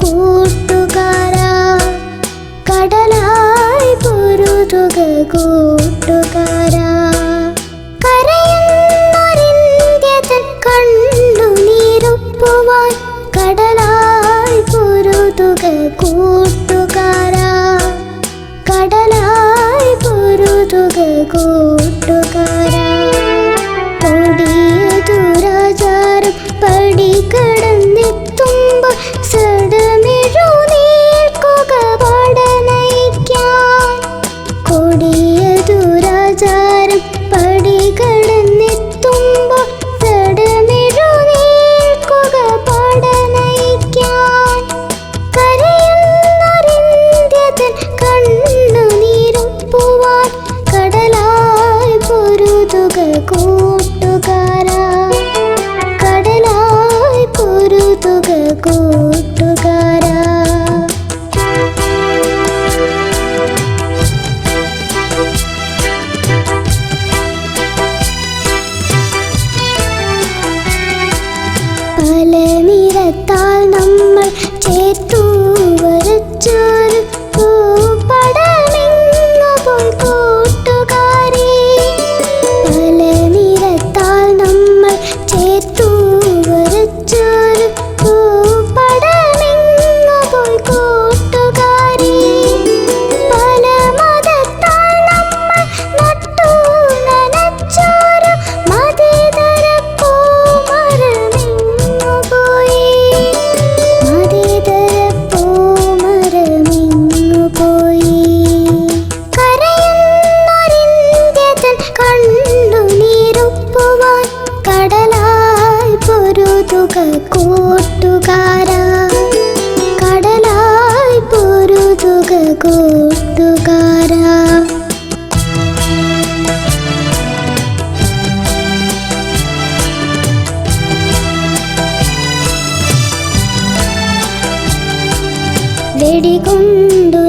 കൂട്ടുകാരാ കടലായി പൊരുതുക കൂട്ടുകാരാ കരയുന്നറിന്ത്യതൻ കണ്ടു നീരൊപ്പുവാൻ കടലായി പൊരുതുക കൂട്ട கூ കൂട്ടുകാരാ വെടികൊണ്ടു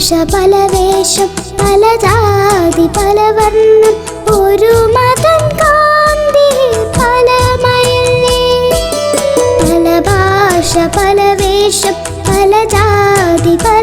ഭാഷ പല വേഷം പല ജാതി പല വർണം ഒരു മതം കാന്തി പല മയല്ലേ പല ഭാഷ പല വേഷം പല ജാതി പല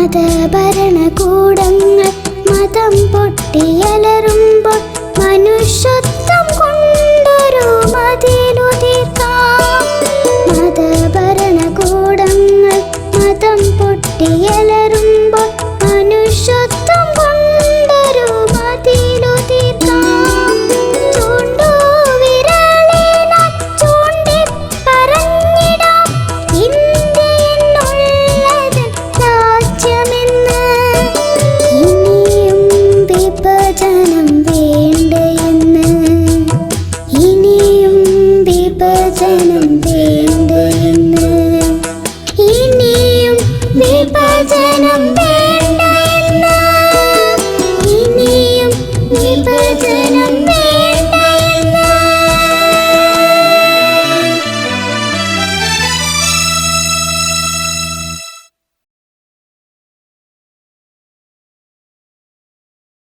മതഭരണകൂടങ്ങൾ മതം പൊട്ടിയലറുമ്പോൾ മനുഷ്യ